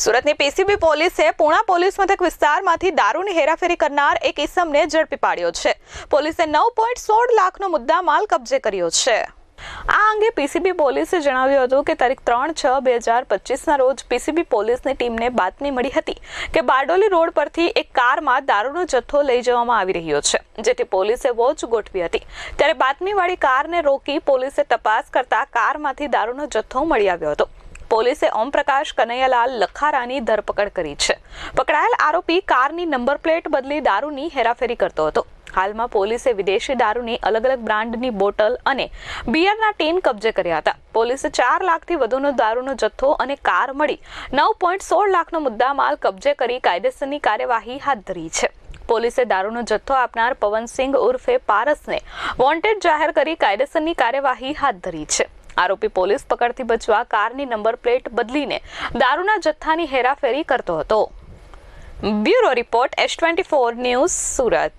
સુરતની પીસીબી પોલીસે પૂણા પોલીસ મથક વિસ્તારમાંથી દારૂની હેરાફેરી કરનાર એક ઇસમને ઝડપી પાડ્યો છે. પોલીસે નવ પોઈન્ટ સોળ લાખનો મુદ્દામાલ કબજે કર્યો છે. આ અંગે પીસીબી પોલીસે જણાવ્યું હતું કે તારીખ ત્રણ છ બે હજાર પચીસના રોજ પીસીબી પોલીસની ટીમને બાતમી મળી હતી કે બારડોલી રોડ પરથી એક કારમાં દારૂનો જથ્થો લઈ જવામાં આવી રહ્યો છે, જેથી પોલીસે વોચ ગોઠવી હતી. ત્યારે બાતમીવાળી કારને રોકી પોલીસે તપાસ કરતા કારમાંથી દારૂનો જથ્થો મળી આવ્યો હતો. પોલીસે ઓમપ્રકાશ કનૈયાલાલ લખારાની ધરપકડ કરી છે. પકડાયેલ આરોપી કારની નંબર પ્લેટ બદલી દારૂની હેરાફેરી કરતો હતો. હાલમાં પોલીસે વિદેશી દારૂની અલગ અલગ બ્રાન્ડની બોટલ અને બિયરના ટીન કબજે કર્યા હતા. પોલીસે ચાર લાખથી વધુનો દારૂનો જથ્થો અને કાર મળી નવ પોઈન્ટ સોળ લાખનો મુદ્દામાલ કબજે કરી કાયદેસરની કાર્યવાહી હાથ ધરી છે. પોલીસે દારૂનો જથ્થો આપનાર પવનસિંહ ઉર્ફે પારસને વોન્ટેડ જાહેર કરી કાયદેસરની કાર્યવાહી હાથ ધરી છે. આરોપી પોલીસ પકડથી બચવા કારની નંબર પ્લેટ બદલીને દારૂના જથ્થાની હેરાફેરી કરતો હતો. Bureau report S twenty four news Surat.